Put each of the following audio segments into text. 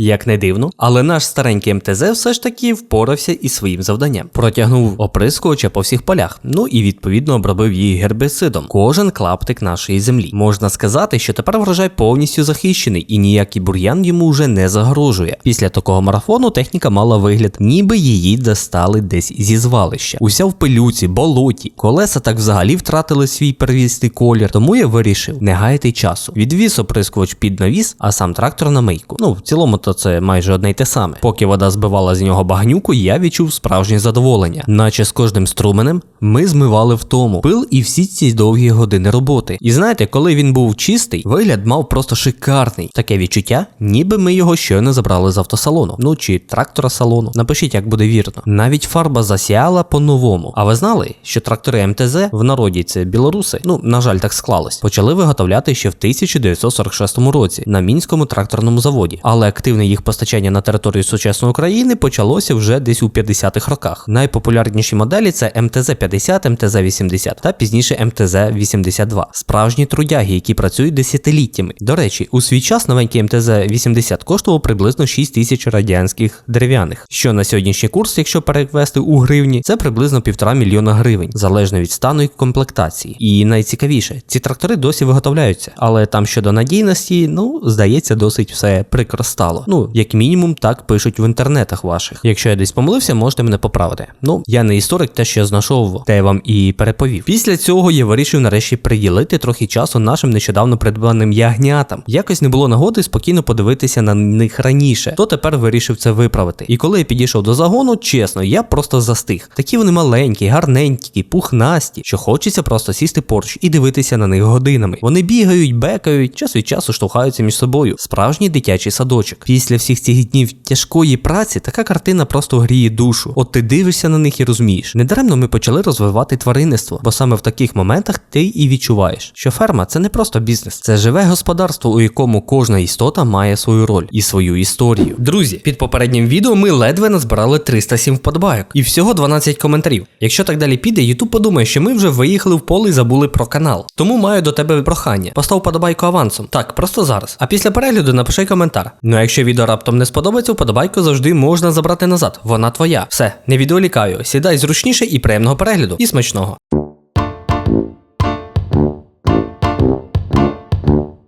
Як не дивно, але наш старенький МТЗ все ж таки впорався із своїм завданням. Протягнув оприскувача по всіх полях, ну і відповідно обробив її гербицидом. Кожен клаптик нашої землі. Можна сказати, що тепер врожай повністю захищений і ніякий бур'ян йому вже не загрожує. Після такого марафону техніка мала вигляд, ніби її достали десь зі звалища. Уся в пилюці, болоті. Колеса так взагалі втратили свій первісний колір, тому я вирішив не гаяти часу. Відвіз оприскувач під навіс, а сам трактор на мийку. Ну, в цілому, то це майже одне й те саме. Поки вода збивала з нього багнюку, я відчув справжнє задоволення. Наче з кожним струменем ми змивали втому пил і всі ці довгі години роботи. І знаєте, коли він був чистий, вигляд мав просто шикарний. Таке відчуття, ніби ми його щойно забрали з автосалону. Ну чи трактора салону. Напишіть, як буде вірно. Навіть фарба засяяла по-новому. А ви знали, що трактори МТЗ в народі це білоруси? Ну, на жаль, так склалось. Почали виготовляти ще в 1946 році на мінському тракторному заводі, але активне їх постачання на територію сучасної України почалося вже десь у 50-х роках. Найпопулярніші моделі це МТЗ 50, МТЗ 80 та пізніше МТЗ 82. Справжні трудяги, які працюють десятиліттями. До речі, у свій час новенький МТЗ 80 коштував приблизно 6 тисяч радянських дерев'яних, що на сьогоднішній курс, якщо перевести у гривні, це приблизно півтора мільйона гривень, залежно від стану і комплектації. І найцікавіше, ці трактори досі виготовляються, але там щодо надійності, ну здається, досить все прикро стало. Ну, як мінімум, так пишуть в інтернетах ваших. Якщо я десь помилився, можете мене поправити. Ну, я не історик, те, що я знайшов, те я вам і переповів. Після цього я вирішив нарешті приділити трохи часу нашим нещодавно придбаним ягнятам. Якось не було нагоди спокійно подивитися на них раніше, то тепер вирішив це виправити. І коли я підійшов до загону, чесно, я просто застиг. Такі вони маленькі, гарненькі, пухнасті, що хочеться просто сісти поруч і дивитися на них годинами. Вони бігають, бекають, час від часу штовхаються між собою. Справжній дитячий садочок. Після всіх цих днів тяжкої праці така картина просто гріє душу. От ти дивишся на них і розумієш. Недаремно ми почали розвивати тваринництво, бо саме в таких моментах ти і відчуваєш, що ферма це не просто бізнес, це живе господарство, у якому кожна істота має свою роль і свою історію. Друзі, під попереднім відео ми ледве назбирали 307 вподобайок і всього 12 коментарів. Якщо так далі піде, YouTube подумає, що ми вже виїхали в поле і забули про канал. Тому маю до тебе прохання. Постав вподобайку авансом. Так, просто зараз. А після перегляду напиши коментар. Ну а якщо відео раптом не сподобається, вподобайку завжди можна забрати назад. Вона твоя. Все, не відволікаю. Сідай зручніше і приємного перегляду. І смачного.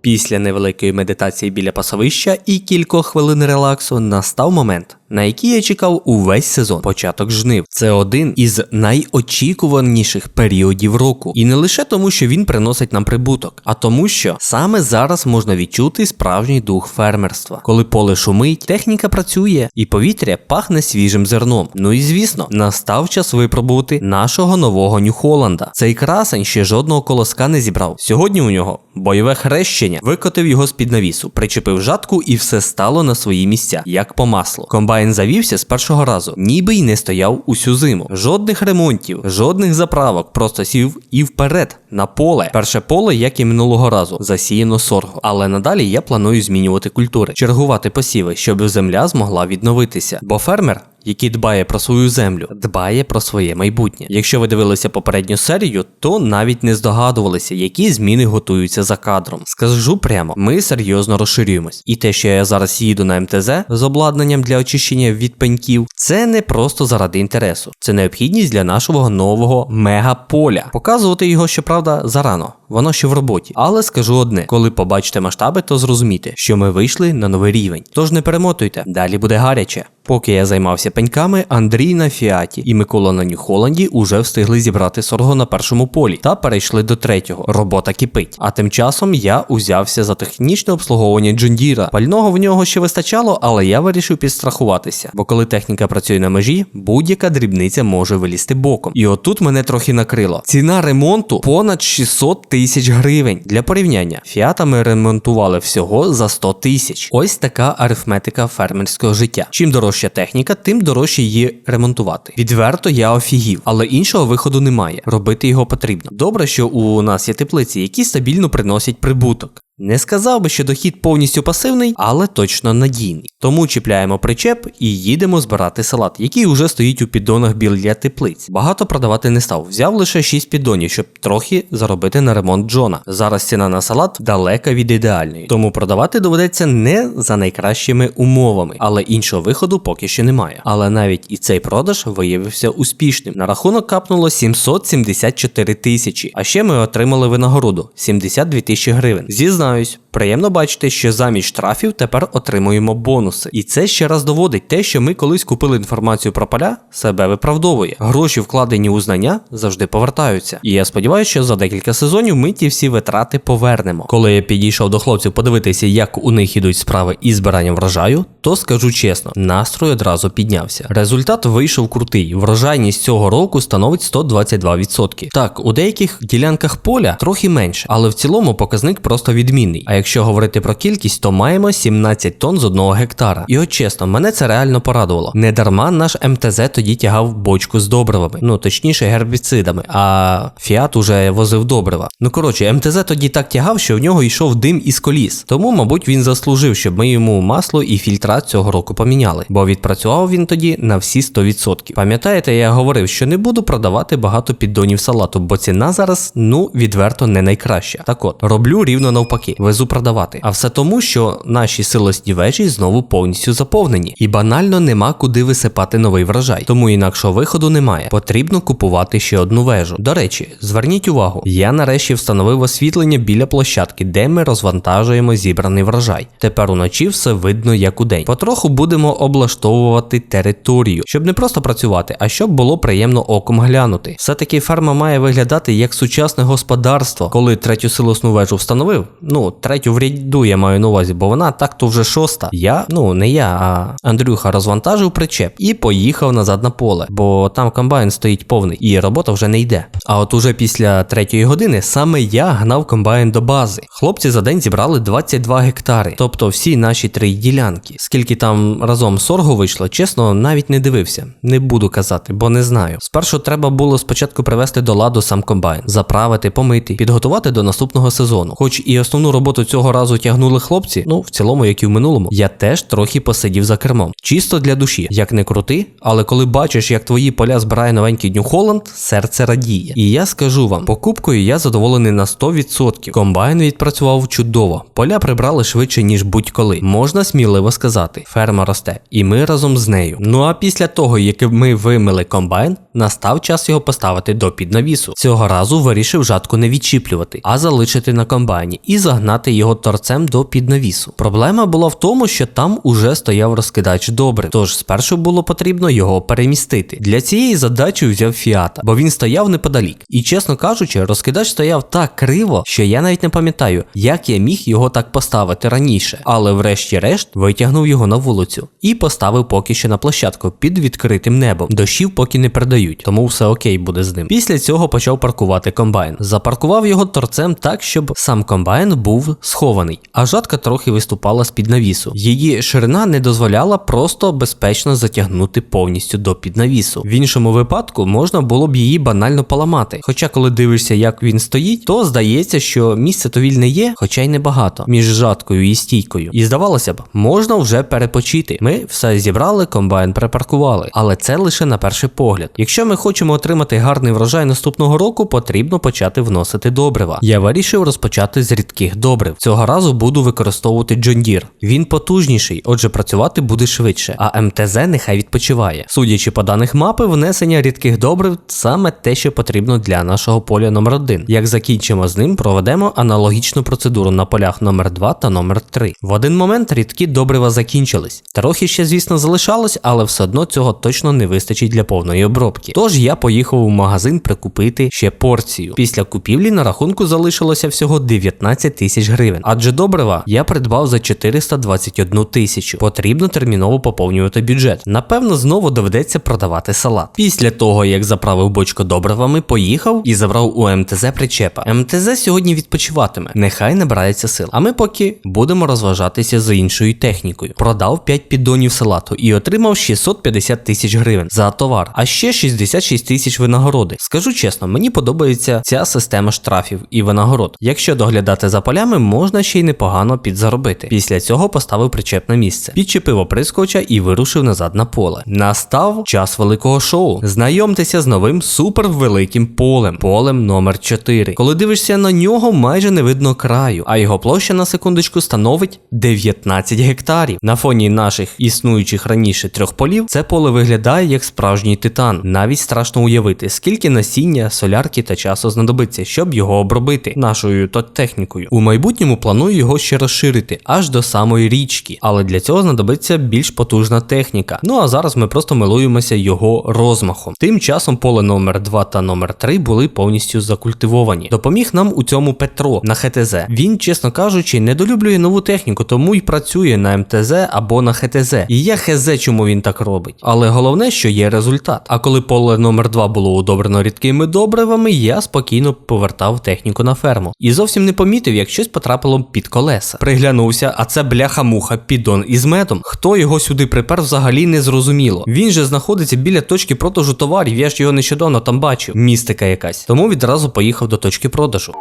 Після невеликої медитації біля пасовища і кількох хвилин релаксу настав момент, на який я чекав увесь сезон початок жнив. Це один із найочікуваніших періодів року. І не лише тому, що він приносить нам прибуток, а тому, що саме зараз можна відчути справжній дух фермерства. Коли поле шумить, техніка працює і повітря пахне свіжим зерном. Ну і звісно, настав час випробувати нашого нового Нью-Холланда. Цей красень ще жодного колоска не зібрав. Сьогодні у нього бойове хрещення, викотив його з під навісу, причепив жатку і все стало на свої місця, як по маслу. Комбайн завівся з першого разу, ніби й не стояв усю зиму. Жодних ремонтів, жодних заправок, просто сів і вперед на поле. Перше поле, як і минулого разу, засіяно сорго. Але надалі я планую змінювати культури, чергувати посіви, щоб земля змогла відновитися. Бо фермер який дбає про свою землю, дбає про своє майбутнє. Якщо ви дивилися попередню серію, то навіть не здогадувалися, які зміни готуються за кадром. Скажу прямо, ми серйозно розширюємось. І те, що я зараз їду на МТЗ з обладнанням для очищення від пеньків, це не просто заради інтересу, це необхідність для нашого нового мегаполя. Показувати його, щоправда, зарано. Воно ще в роботі. Але скажу одне: коли побачите масштаби, то зрозумієте, що ми вийшли на новий рівень. Тож не перемотуйте, далі буде гаряче. Поки я займався пеньками, Андрій на Фіаті і Микола на Нью-Холланді уже встигли зібрати сорго на першому полі та перейшли до третього. Робота кипить. А тим часом я узявся за технічне обслуговування Джундіра. Пального в нього ще вистачало, але я вирішив підстрахуватися. Бо коли техніка працює на межі, будь-яка дрібниця може вилізти боком. І отут мене трохи накрило. Ціна ремонту понад 600 тисяч гривень. Для порівняння, фіатами ремонтували всього за 100 тисяч. Ось така арифметика фермерського життя. Чим дорожча техніка, тим дорожче її ремонтувати. Відверто я офігів, але іншого виходу немає. Робити його потрібно. Добре, що у нас є теплиці, які стабільно приносять прибуток. Не сказав би, що дохід повністю пасивний, але точно надійний. Тому чіпляємо причеп і їдемо збирати салат, який уже стоїть у піддонах біля теплиць. Багато продавати не став, взяв лише 6 піддонів, щоб трохи заробити на ремонт Джона. Зараз ціна на салат далека від ідеальної, тому продавати доведеться не за найкращими умовами, але іншого виходу поки що немає. Але навіть і цей продаж виявився успішним. На рахунок капнуло 774 тисячі. А ще ми отримали винагороду 72 тисячі гривень. Зізнаюсь, приємно бачити, що замість штрафів тепер отримуємо бонуси. І це ще раз доводить те, що ми колись купили інформацію про поля, себе виправдовує. Гроші, вкладені у знання, завжди повертаються. І я сподіваюся, що за декілька сезонів ми ті всі витрати повернемо. Коли я підійшов до хлопців подивитися, як у них ідуть справи із збиранням врожаю, то скажу чесно, настрой одразу піднявся. Результат вийшов крутий. Врожайність цього року становить 122%. Так, у деяких ділянках поля трохи менше, але в цілому показник просто відмінний. А якщо говорити про кількість, то маємо 17 тонн з одного гектара. І от чесно, мене це реально порадувало. Не дарма наш МТЗ тоді тягав бочку з добривами, ну точніше гербіцидами, а Фіат уже возив добрива. Ну коротше, МТЗ тоді так тягав, що в нього йшов дим із коліс. Тому, мабуть, він заслужив, щоб ми йому масло і фільтрат цього року поміняли, бо відпрацював він тоді на всі 100%. Пам'ятаєте, я говорив, що не буду продавати багато піддонів салату, бо ціна зараз, ну, відверто не найкраща. Так от, роблю рівно навпаки, везу продавати. А все тому, що наші силосні вежі знову повністю заповнені, і банально нема куди висипати новий врожай. Тому інакшого виходу немає. Потрібно купувати ще одну вежу. До речі, зверніть увагу, я нарешті встановив освітлення біля площадки, де ми розвантажуємо зібраний врожай. Тепер уночі все видно як у день. Потроху будемо облаштовувати територію, щоб не просто працювати, а щоб було приємно оком глянути. Все-таки ферма має виглядати як сучасне господарство. Коли третю силосну вежу встановив, ну третю в ряду я маю на увазі, бо вона так то вже шоста. Я, ну не я, а Андрюха розвантажив причеп і поїхав назад на поле, бо там комбайн стоїть повний і робота вже не йде. А от уже після третьої години саме я гнав комбайн до бази. Хлопці за день зібрали 22 гектари, тобто всі наші три ділянки. Скільки там разом соргу вийшло, чесно, навіть не дивився. Не буду казати, бо не знаю. Спершу треба було спочатку привести до ладу сам комбайн, заправити, помити, підготувати до наступного сезону. Хоч і основну роботу цього разу тягнули хлопці, ну в цілому, як і в минулому, я теж трохи посидів за кермом. Чисто для душі, як не крути, але коли бачиш, як твої поля збирає новенький Нью Холланд, серце радіє. І я скажу вам, покупкою я задоволений на 100%. Комбайн відпрацював чудово. Поля прибрали швидше, ніж будь-коли. Можна сміливо сказати, ферма росте, і ми разом з нею. Ну а після того, як ми вимили комбайн, настав час його поставити до піднавісу. Цього разу вирішив жатку не відчіплювати, а залишити на комбайні і загнати його торцем до піднавісу. Проблема була в тому, що там уже стояв розкидач добрив, тож спершу було потрібно його перемістити. Для цієї задачі взяв фіата, бо він стояв неподалік. І чесно кажучи, розкидач стояв так криво, що я навіть не пам'ятаю, як я міг його так поставити раніше. Але врешті-решт витягнув його на вулицю і поставив поки що на площадку під відкритим небом. Дощів поки не передають, тому все окей буде з ним. Після цього почав паркувати комбайн. Запаркував його торцем так, щоб сам комбайн був схований, а жатка трохи виступала з під навісу. Її ширина не дозволяла просто безпечно затягнути повністю до піднавісу. В іншому випадку можна було б її банально поламати. Хоча, коли дивишся, як він стоїть, то здається, що місце то вільне є, хоча й небагато, між жаткою і стійкою. І здавалося б, можна вже перепочити. Ми все зібрали, комбайн припаркували, але це лише на перший погляд. Якщо ми хочемо отримати гарний врожай наступного року, потрібно почати вносити добрива. Я вирішив розпочати з рідких добрив. Цього разу буду використовувати John Deere. Він потужніший, отже, працювати буде швидше, а МТЗ нехай відпочиває. Судячи по даних мапи, внесення рідких добрив саме те, що потрібно для нашого поля номер 1 Як закінчимо з ним, проведемо аналогічну процедуру на полях номер 2 та номер 3 В один момент рідкі добрива закінчились. Трохи ще, звісно, залишалось, але все одно цього точно не вистачить для повної обробки. Тож я поїхав у магазин прикупити ще порцію. Після купівлі на рахунку залишилося всього 19 тисяч гривень. Адже добрива я придбав за 421 тисячу. Потрібно терміново поповнювати бюджет. Напевно, знову доведеться продавати салат. Після того, як заправив бочку добривами, поїхав і забрав у МТЗ причепа. МТЗ сьогодні відпочиватиме, нехай набирається сил. А ми поки будемо розважатися за іншою технікою. Продав 5 піддонів салату і отримав 650 тисяч гривень за товар, а ще 66 тисяч винагороди. Скажу чесно, мені подобається ця система штрафів і винагород. Якщо доглядати за полями, можна ще й непогано підзаробити. Після цього поставив причеп на місце, підчепив оприскувача і вирушив назад на поле. Настав час великого шоу. Знайомтеся з новим супервеликим полем, полем номер 4. Коли дивишся на нього, майже не видно краю, а його площа на секундочку становить 19 гектарів. На фоні наших існуючих раніше трьох полів, це поле виглядає як справжній титан. Навіть страшно уявити, скільки насіння, солярки та часу знадобиться, щоб його обробити нашою технікою. У майбутньому планую його ще розширити аж до самої річки, але для цього знадобиться більш потужна техніка. Ну а зараз ми просто милуємося його розмахом. Тим часом поле номер 2 та номер 3 були повністю закультивовані. Допоміг нам у цьому Петро на ХТЗ. Він, чесно кажучи, недолюблює нову техніку, тому й працює на МТЗ або на ХТЗ. І я хз, чому він так робить. Але головне, що є результат. А коли поле номер 2 було удобрено рідкими добривами, я спокійно повертав техніку на ферму. І зовсім не помітив, як щось потрапило під колеса. Приглянувся, а це бляха-муха, піддон із медом. Хто його сюди припер, взагалі не зрозуміло. Він же знаходиться біля точки продажу товарів, я ж його нещодавно там бачив. Містика якась. Тому відразу поїхав до точки продажу.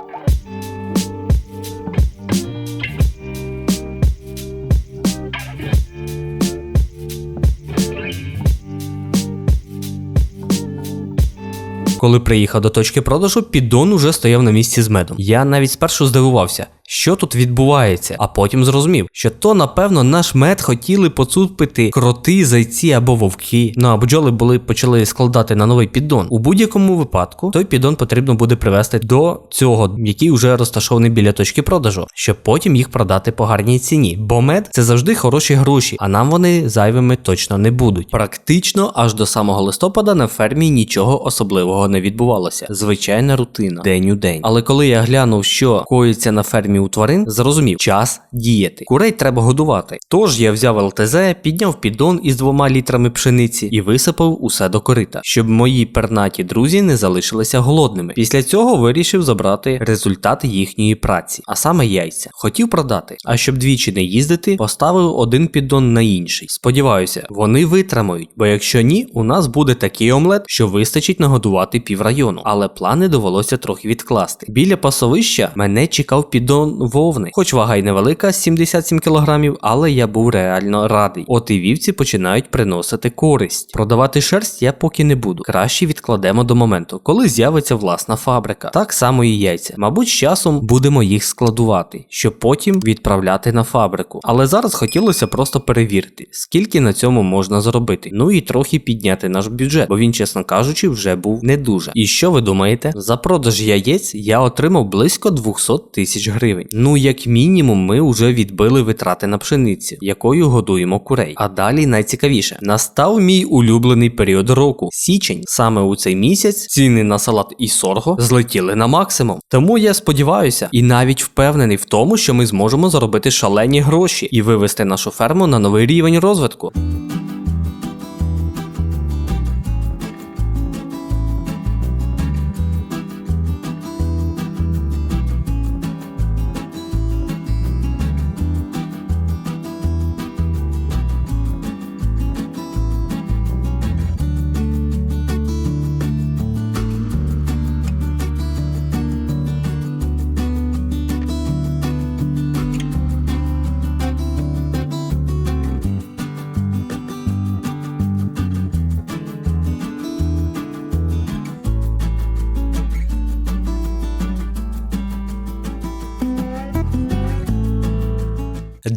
Коли приїхав до точки продажу, піддон уже стояв на місці з медом. Я навіть спершу здивувався, що тут відбувається, а потім зрозумів, що то, напевно, наш мед хотіли поцупити кроти, зайці або вовки. Ну а бджоли були почали складати на новий піддон. У будь-якому випадку той піддон потрібно буде привезти до цього, який вже розташований біля точки продажу, щоб потім їх продати по гарній ціні. Бо мед це завжди хороші гроші, а нам вони зайвими точно не будуть. Практично аж до самого листопада на фермі нічого особливого не відбувалося. Звичайна рутина, день у день. Але коли я глянув, що коїться на фермі у тварин, зрозумів, час діяти. Курей треба годувати. Тож я взяв ЛТЗ, підняв піддон із двома літрами пшениці і висипав усе до корита, щоб мої пернаті друзі не залишилися голодними. Після цього вирішив забрати результат їхньої праці, а саме яйця. Хотів продати, а щоб двічі не їздити, поставив один піддон на інший. Сподіваюся, вони витримають, бо якщо ні, у нас буде такий омлет, що вистачить нагодувати піврайону. Але плани довелося трохи відкласти. Біля пасовища мене чекав піддон вовни, хоч вага й невелика, 77 кг, але я був реально радий. От і вівці починають приносити користь. Продавати шерсть я поки не буду. Краще відкладемо до моменту, коли з'явиться власна фабрика. Так само і яйця. Мабуть, з часом будемо їх складувати, щоб потім відправляти на фабрику. Але зараз хотілося просто перевірити, скільки на цьому можна зробити. Ну і трохи підняти наш бюджет, бо він, чесно кажучи, вже був не дуже. І що ви думаєте? За продаж яєць я отримав близько 200 тисяч гривень. Ну, як мінімум, ми вже відбили витрати на пшеницю, якою годуємо курей. А далі найцікавіше, настав мій улюблений період року січень. Саме у цей місяць ціни на салат і сорго злетіли на максимум. Тому я сподіваюся і навіть впевнений в тому, що ми зможемо заробити шалені гроші і вивести нашу ферму на новий рівень розвитку.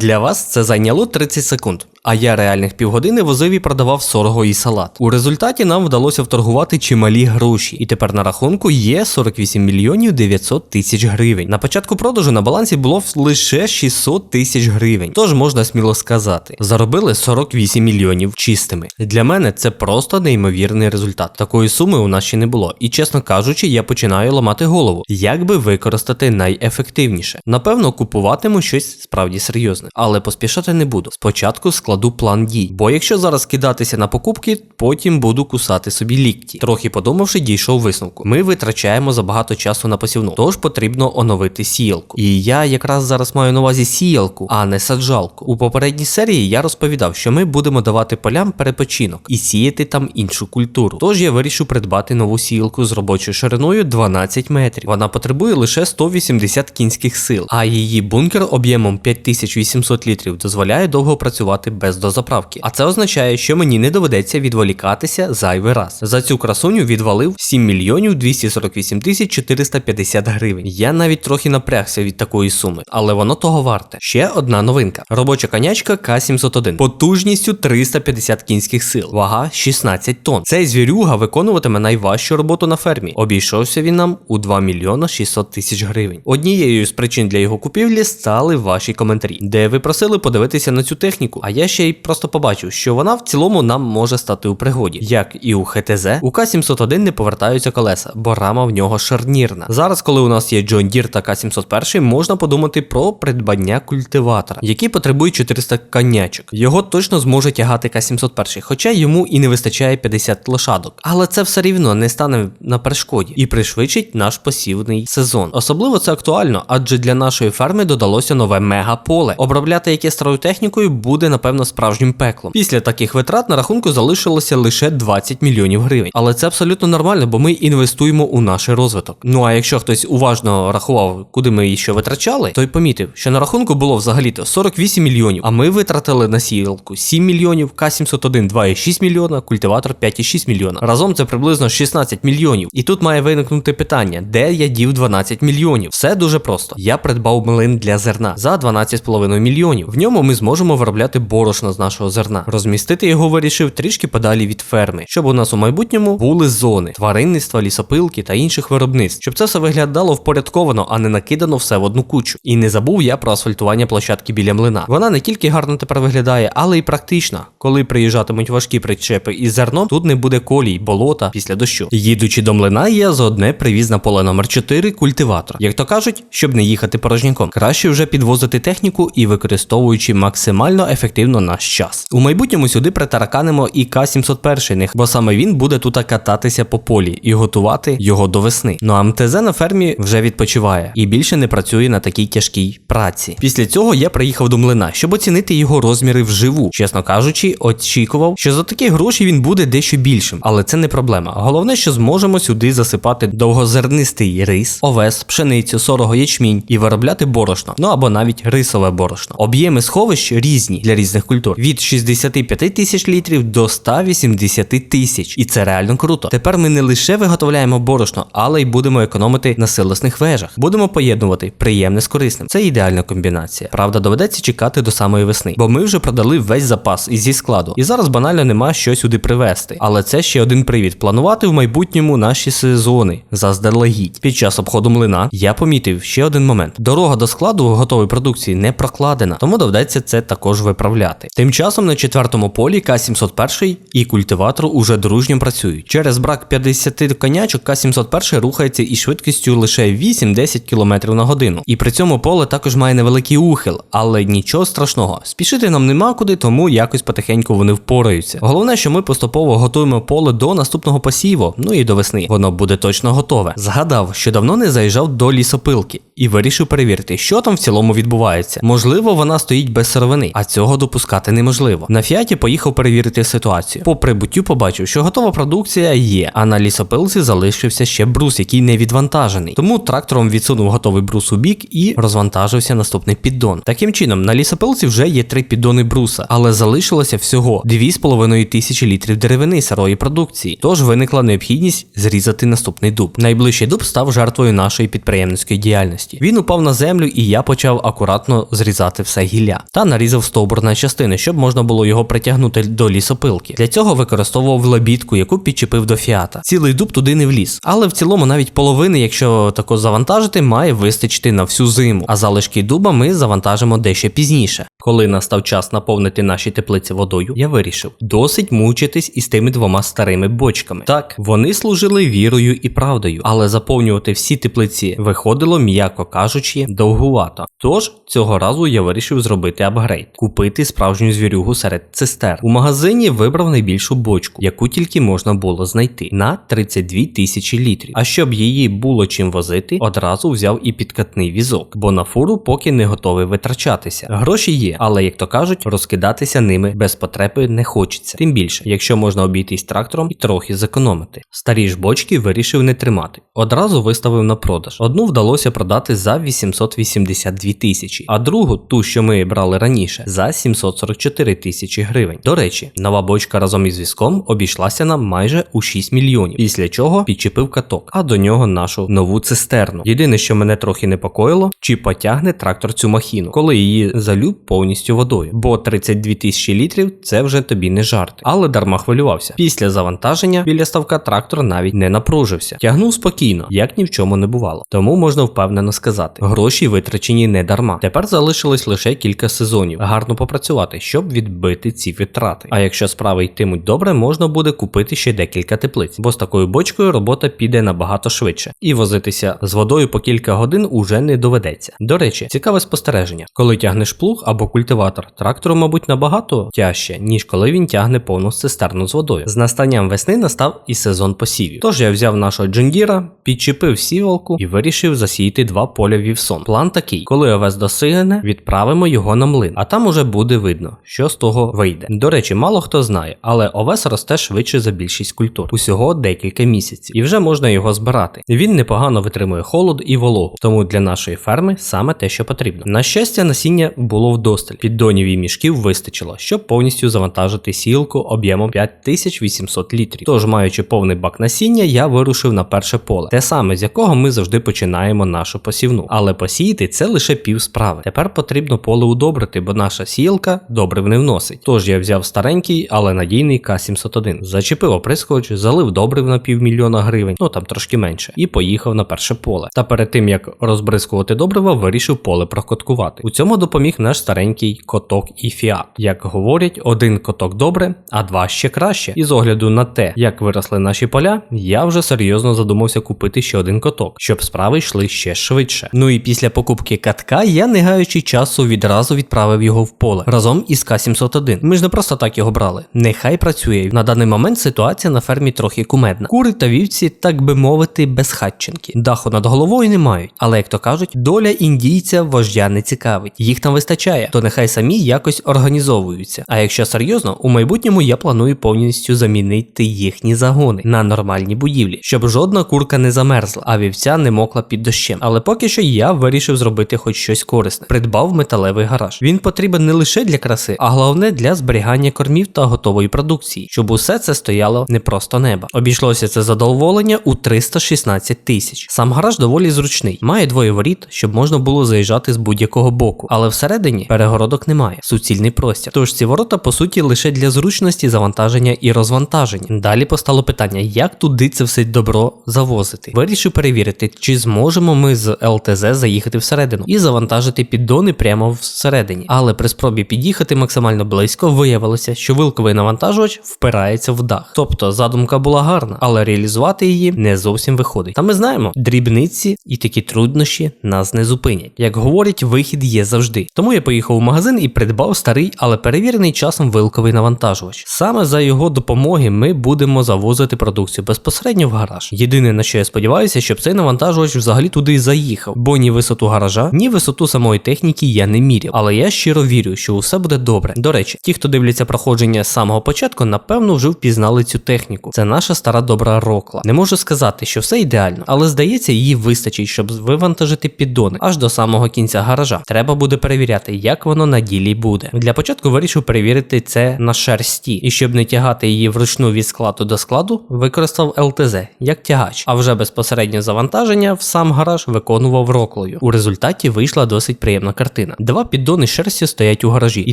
Для вас це зайняло 30 секунд, а я реальних півгодини возив і продавав сорго і салат. У результаті нам вдалося вторгувати чималі гроші, і тепер на рахунку є 48 мільйонів 900 тисяч гривень. На початку продажу на балансі було лише 600 тисяч гривень. Тож можна сміло сказати, заробили 48 мільйонів чистими. Для мене це просто неймовірний результат. Такої суми у нас ще не було. І чесно кажучи, я починаю ламати голову, як би використати найефективніше. Напевно, купуватиму щось справді серйозне. але поспішати не буду. Спочатку складу план дій, бо якщо зараз кидатися на покупки, потім буду кусати собі лікті. Трохи подумавши, дійшов висновку. Ми витрачаємо забагато часу на посівну, тож потрібно оновити сіялку. І я якраз зараз маю на увазі сіялку, а не саджалку. У попередній серії я розповідав, що ми будемо давати полям перепочинок і сіяти там іншу культуру. Тож я вирішив придбати нову сіялку з робочою шириною 12 метрів. Вона потребує лише 180 кінських сил, а її бункер об'ємом 5800 літрів дозволяє довго працювати без дозаправки. А це означає, що мені не доведеться відволікатися зайвий раз. За цю красуню відвалив 7 мільйонів 248 тисяч 450 гривень. Я навіть трохи напрягся від такої суми, але воно того варте. Ще одна новинка: робоча конячка К701 потужністю 350 кінських сил, вага 16 тонн. Цей звірюга виконуватиме найважчу роботу на фермі. Обійшовся він нам у 2 мільйона 600 тисяч гривень. Однією з причин для його купівлі стали ваші коментарі, де ви просили подивитися на цю техніку. А я ще й просто побачив, що вона в цілому нам може стати у пригоді. Як і у ХТЗ, у К701 не повертаються колеса, бо рама в нього шарнірна. Зараз, коли у нас є John Deere та К701, можна подумати про придбання культиватора, який потребує 400 конячок. Його точно зможе тягати К701, хоча йому і не вистачає 50 лошадок. Але це все рівно не стане на перешкоді і пришвидшить наш посівний сезон. Особливо це актуально, адже для нашої ферми додалося нове мегаполе. Обробляти яке старою технікою буде напевно справжнім пеклом. Після таких витрат на рахунку залишилося лише 20 мільйонів гривень. Але це абсолютно нормально, бо ми інвестуємо у наш розвиток. Ну а якщо хтось уважно рахував, куди ми її що витрачали, той помітив, що на рахунку було взагалі-то 48 мільйонів, а ми витратили на сіялку 7 мільйонів, К701 2,6 мільйона, культиватор 5,6 мільйона. Разом це приблизно 16 мільйонів. І тут має виникнути питання, де я дів 12 мільйонів. Все дуже просто. Я придбав млин для зерна за 12,5 мільйонів. В ньому ми зможемо виробляти борошно з нашого зерна. Розмістити його вирішив трішки подалі від ферми, щоб у нас у майбутньому були зони тваринництва, лісопилки та інших виробництв, щоб це все виглядало впорядковано, а не накидано все в одну кучу. І не забув я про асфальтування площадки біля млина. Вона не тільки гарно тепер виглядає, але й практична. Коли приїжджатимуть важкі причепи із зерном, тут не буде колій, болота після дощу. Їдучи до млина, я заодне привіз на поле номер 4 культиватор. Як то кажуть, щоб не їхати порожняком. Краще вже підвозити техніку і використовуючи максимально ефективно наш час. У майбутньому сюди притараканимо і К-701, бо саме він буде тут кататися по полі і готувати його до весни. Ну а МТЗ на фермі вже відпочиває і більше не працює на такій тяжкій праці. Після цього я приїхав до млина, щоб оцінити його розміри вживу. Чесно кажучи, очікував, що за такі гроші він буде дещо більшим, але це не проблема. Головне, що зможемо сюди засипати довгозернистий рис, овес, пшеницю, сорого ячмінь і виробляти борошно, ну або навіть рисове борошно. Об'єми сховищ різні для різних культур від 65 тисяч літрів до 180 тисяч. І це реально круто. Тепер ми не лише виготовляємо борошно, але й будемо економити на силосних вежах. Будемо поєднувати приємне з корисним. Це ідеальна комбінація. Правда, доведеться чекати до самої весни, бо ми вже продали весь запас зі складу. І зараз банально нема що сюди привезти. Але це ще один привід планувати в майбутньому наші сезони заздалегідь. Під час обходу млина я помітив ще один момент: дорога до складу готової продукції не прокладена, тому доведеться це також виправляти. Тим часом на четвертому полі К-701 і культиватор уже дружньо працюють. Через брак 50 конячок К-701 рухається із швидкістю лише 8-10 км на годину. І при цьому поле також має невеликий ухил, але нічого страшного. Спішити нам нема куди, тому якось потихеньку вони впораються. Головне, що ми поступово готуємо поле до наступного посіву, ну і до весни. Воно буде точно готове. Згадав, що давно не заїжджав до лісопилки і вирішив перевірити, що там в цілому відбувається. Можливо, вона стоїть без сировини, а цього допускати неможливо. На фіаті поїхав перевірити ситуацію. По прибуттю побачив, що готова продукція є, а на лісопилці залишився ще брус, який не відвантажений. Тому трактором відсунув готовий брус у бік і розвантажився наступний піддон. Таким чином, на лісопилці вже є три піддони бруса, але залишилося всього 2,5 тисячі літрів деревини сирої продукції. Тож виникла необхідність зрізати наступний дуб. Найближчий дуб став жертвою нашої підприємницької діяльності. Він упав на землю, і я почав акуратно зрізати все гілля та нарізав стовбур на частини, щоб можна було його притягнути до лісопилки. Для цього використовував лебідку, яку підчепив до фіата. Цілий дуб туди не вліз, але в цілому навіть половини, якщо тако завантажити, має вистачити на всю зиму. А залишки дуба ми завантажимо дещо пізніше. Коли настав час наповнити наші теплиці водою, я вирішив досить мучитись із тими двома старими бочками. Так, вони служили вірою і правдою, але заповнювати всі теплиці виходило, м'яко кажучи, довгувато. Тож цього разу я вирішив зробити апгрейд, купити справжню звірюгу серед цистерн. У магазині вибрав найбільшу бочку, яку тільки можна було знайти, на 32 тисячі літрів. А щоб її було чим возити, одразу взяв і підкатний візок, бо на фуру поки не готовий витрачатися. Гроші є, але як то кажуть, розкидатися ними без потреби не хочеться. Тим більше, якщо можна обійтись трактором і трохи зекономити. Старі ж бочки вирішив не тримати. Одразу виставив на продаж. Одну вдалося продати за 882 тисячі, а другу, ту, що ми брали раніше, за 744 тисячі гривень. До речі, нова бочка разом із візком обійшлася нам майже у 6 мільйонів, після чого підчепив каток, а до нього нашу нову цистерну. Єдине, що мене трохи непокоїло, чи потягне трактор цю махіну, коли її залюб повністю водою. Бо 32 тисячі літрів це вже тобі не жарти. Але дарма хвилювався. Після завантаження біля ставка трактор навіть не напружився. Тягнув спокійно, як ні в чому не бувало. Тому можна впевнено сказати, гроші витрачені не дарма. Тепер залишилось лише кілька сезонів. Гарно попрацювати, щоб відбити ці витрати. А якщо справи йтимуть добре, можна буде купити ще декілька теплиць, бо з такою бочкою робота піде набагато швидше, і возитися з водою по кілька годин уже не доведеться. До речі, цікаве спостереження. Коли тягнеш плуг або культиватор, трактору, мабуть, набагато тяжче, ніж коли він тягне повну цистерну з водою. З настанням весни настав і сезон посівів. Тож я взяв нашого джундіра, підчепив сівалку і вирішив засіяти два поля вівсон. План такий: коли овес досигне, відправимо його на млин, а там уже буде видно, що з того вийде. До речі, мало хто знає, але овес росте швидше за більшість культур, усього декілька місяців, і вже можна його збирати. Він непогано витримує холод і вологу, тому для нашої ферми саме те, що потрібно. На щастя, насіння було вдосталь. Піддонів і мішків вистачило, щоб повністю завантажити сілку об'ємом 5800 літрів. Тож, маючи повний бак насіння, я вирушив на перше поле, те саме з якого ми завжди починаємо нашу посівну. Але посіяти це лише пів справи. Тепер потрібно поле удобрити, бо наша сіялка добрив не вносить. Тож я взяв старенький, але надійний К701. Зачепив оприскувач, залив добрив на півмільйона гривень, ну там трошки менше, і поїхав на перше поле. Та перед тим як розбризкувати добрива, вирішив поле прокоткувати. У цьому допоміг наш старенький коток і фіат. Як говорять, один коток добре, а два ще краще. І з огляду на те, як виросли наші поля, я вже серйозно задумався купити ще один коток, щоб справи йшли ще швидше. Ну і після покупки катка я, не гаючи часу, відразу відправив його в поле разом із К701. Ми ж не просто так його брали. Нехай працює. На даний момент ситуація на фермі трохи кумедна. Кури та вівці, так би мовити, безхатченки. Даху над головою не мають, але як то кажуть, доля індійця вождя не цікавить. Їх там вистачає, то нехай самі якось організовуються. А якщо серйозно, у майбутньому я планую повністю замінити їхні загони на нормальні будівлі, щоб жодна курка не замерзла, а вівця не мокла під дощем. Але поки що я вирішив зробити хоч щось корисне. Придбав металевий гараж. Він потрібен не лише для краси, а головне для зберігання кормів та готової продукції, щоб усе це стояло не просто неба. Обійшлося це задоволення у 316 тисяч. Сам гараж доволі зручний, має двоє воріт, щоб можна було заїжджати з будь-якого боку, але всередині перегородок немає, суцільний простір. Тож ці ворота по суті лише для зручності завантаження і розвантаження. Далі постало питання, як туди це все добро завозити. Вирішив перевірити, чи зможемо ми з ЛТЗ заїхати всередину і завантажити піддони прямо всередині. Але при спробі під'їхати максимально близько виявилося, що вилковий навантажувач впирається в дах. Тобто задумка була гарна, але реалізувати її не зовсім виходить. Та ми знаємо, дрібниці і такі труднощі нас не зупинять. Як говорять, вихід є завжди. Тому я поїхав у магазин і придбав старий, але перевірений часом вилковий навантажувач. Саме за його допомоги ми будемо завозити продукцію безпосередньо в гараж. Єдине на що я сподіваюся, щоб цей навантажувач взагалі туди заїхав, бо ні висоту гаража, ні висоту самої техніки я не міряв. Але я щиро вірю, що усе буде добре. До речі, ті, хто дивляться проходження з самого початку, напевно вже впізнали цю техніку. Це наша стара добра рокла. Не можу сказати, що все ідеально, але здається, її вистачить, щоб вивантажити піддони аж до самого кінця гаража. Треба буде перевіряти, як воно на ділі буде. Для початку вирішив перевірити це на шерсті, і щоб не тягати її вручну від складу до складу, використав ЛТЗ як тягач, а вже безпосереднє завантаження в сам гараж виконував роклою. У результаті вийшла досить приємна картина. Два піддони шерсті стоять у гаражі, і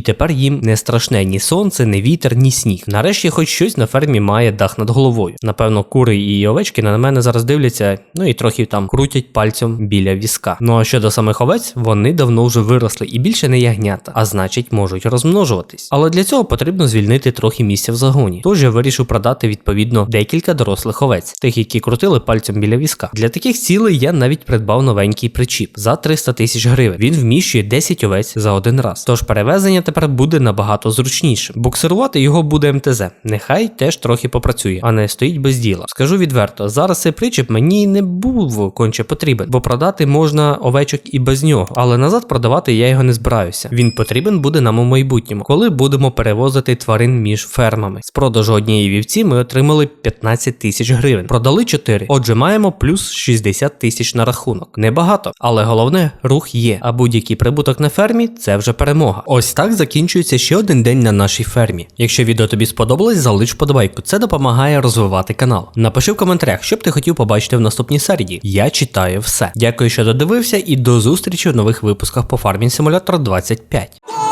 тепер їм не страшне ні сонце, ні вітер, ні сніг. Нарешті, хоч щось на фермі має дах над головою. Напевно, кури і овечки на мене зараз дивляться, ну і трохи там крутять пальцем біля візка. Ну а щодо самих овець, вони давно вже виросли і більше не ягня. Ягнята, а значить можуть розмножуватись. Але для цього потрібно звільнити трохи місця в загоні. Тож я вирішив продати відповідно декілька дорослих овець, тих, які крутили пальцем біля візка. Для таких цілей я навіть придбав новенький причіп за 300 тисяч гривень. Він вміщує 10 овець за один раз. Тож перевезення тепер буде набагато зручніше. Буксирувати його буде МТЗ. Нехай теж трохи попрацює, а не стоїть без діла. Скажу відверто, зараз цей причіп мені не був конче потрібен, бо продати можна овечок і без нього, але назад продавати я його не збираюся. Він потрібен буде нам у майбутньому, коли будемо перевозити тварин між фермами. З продажу однієї вівці ми отримали 15 тисяч гривень. Продали 4. Отже, маємо плюс 60 тисяч на рахунок. Небагато, але головне рух є. А будь-який прибуток на фермі це вже перемога. Ось так закінчується ще один день на нашій фермі. Якщо відео тобі сподобалось, залиш подобайку. Це допомагає розвивати канал. Напиши в коментарях, що б ти хотів побачити в наступній серії. Я читаю все. Дякую, що додивився, і до зустрічі в нових випусках по Farming Simulator 25.